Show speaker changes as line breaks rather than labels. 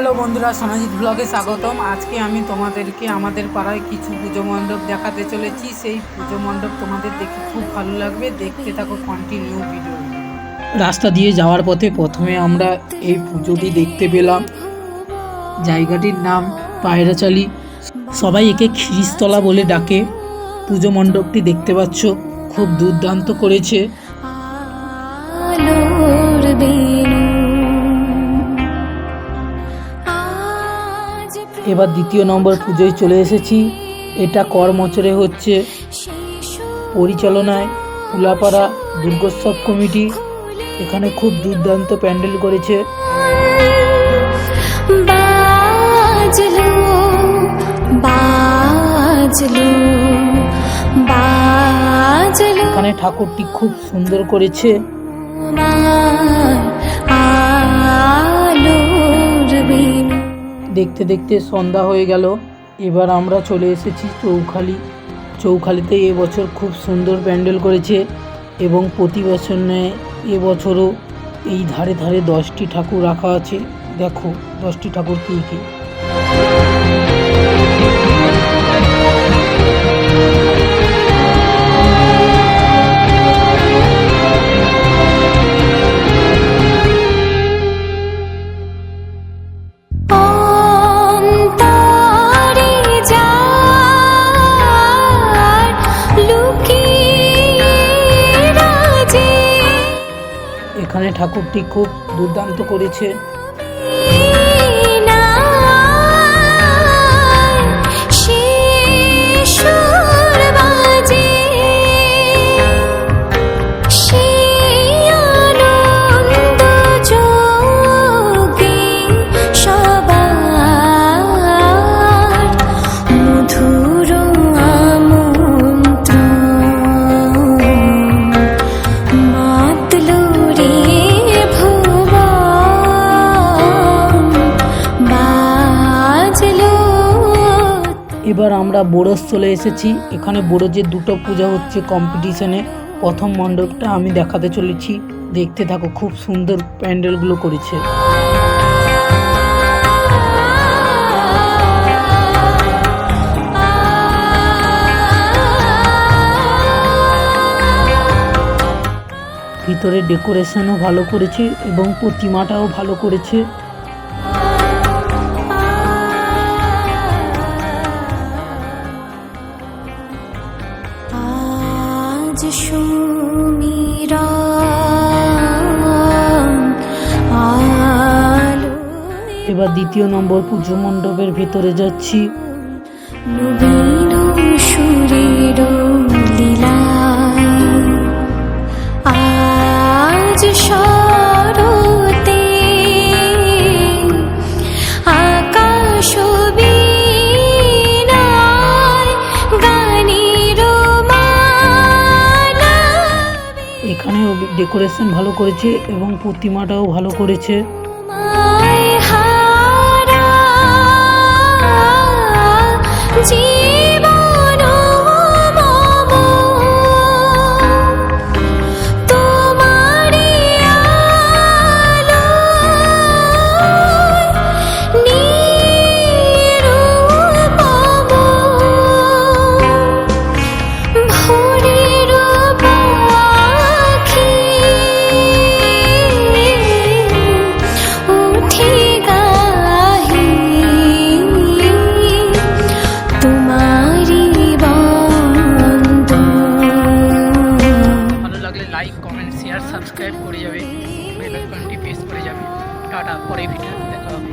Hello বন্ধুরা সমাজিত ব্লগে স্বাগতম। আজকে আমি তোমাদেরকে আমাদের পাড়ায় কিছু পুজো মণ্ডপ দেখাতে চলেছি। সেই পুজো মণ্ডপ তোমাদের দেখে খুব ভালো লাগবে। দেখতে থাকো কন্টিনিউ ভিডিও রাস্তা দিয়ে যাওয়ার পথে প্রথমে আমরা এই পুজোটি দেখতে পেলাম। জায়গাটির নাম পায়রাচালি। সবাই একে খিরিস্তলা বলে ডাকে। পুজো মণ্ডপটি দেখতে পাচ্ছ, খুব দুর্দান্ত করেছে।
আলোর
এবার দ্বিতীয় নম্বর পুজোয় চলে এসেছি। এটা করমচরে হচ্ছে পরিচালনায় কুলাপাড়া দুর্গোৎসব কমিটি। এখানে খুব দুর্দান্ত প্যান্ডেল করেছে।
বাজলো বাজলো বাজলো।
এখানে ঠাকুরটি খুব সুন্দর করেছে। দেখতে দেখতে সন্ধ্যা হয়ে গেল। এবার আমরা চলে এসেছি চৌখালি। চৌখালিতে এবছর খুব সুন্দর প্যান্ডেল করেছে এবং প্রতি বছর নেয় এবছরও এই ধারে ধারে দশটি ঠাকুর রাখা আছে। দেখো, দশটি ঠাকুর কী কী। এখানে ঠাকুরটি খুব দুর্দান্ত করেছে। এবার আমরা বোরস চলে এসেছি। এখানে বোরজের দুটো পূজা হচ্ছে কম্পিটিশনে প্রথম মণ্ডপটা আমি দেখাতে চলেছি। দেখতে থাকো, খুব সুন্দর প্যান্ডেলগুলো করেছে। ভিতরে ডেকোরেশনও ভালো করেছে এবং প্রতিমাটাও ভালো করেছে। এবার দ্বিতীয় নম্বর পুজো মণ্ডপের ভেতরে যাচ্ছি।
নবীন সুরের লীলায় আজ শরতে আকাশ বীণায় গানের
এখানেও ডেকোরেশন ভালো করেছে এবং প্রতিমাটাও ভালো করেছে। 던지 সাবস্ক্রাইব করে যাবে বেল আইকনটি প্রেস করে যাবে। টাটা পরে ভিডিও দেখা হবে।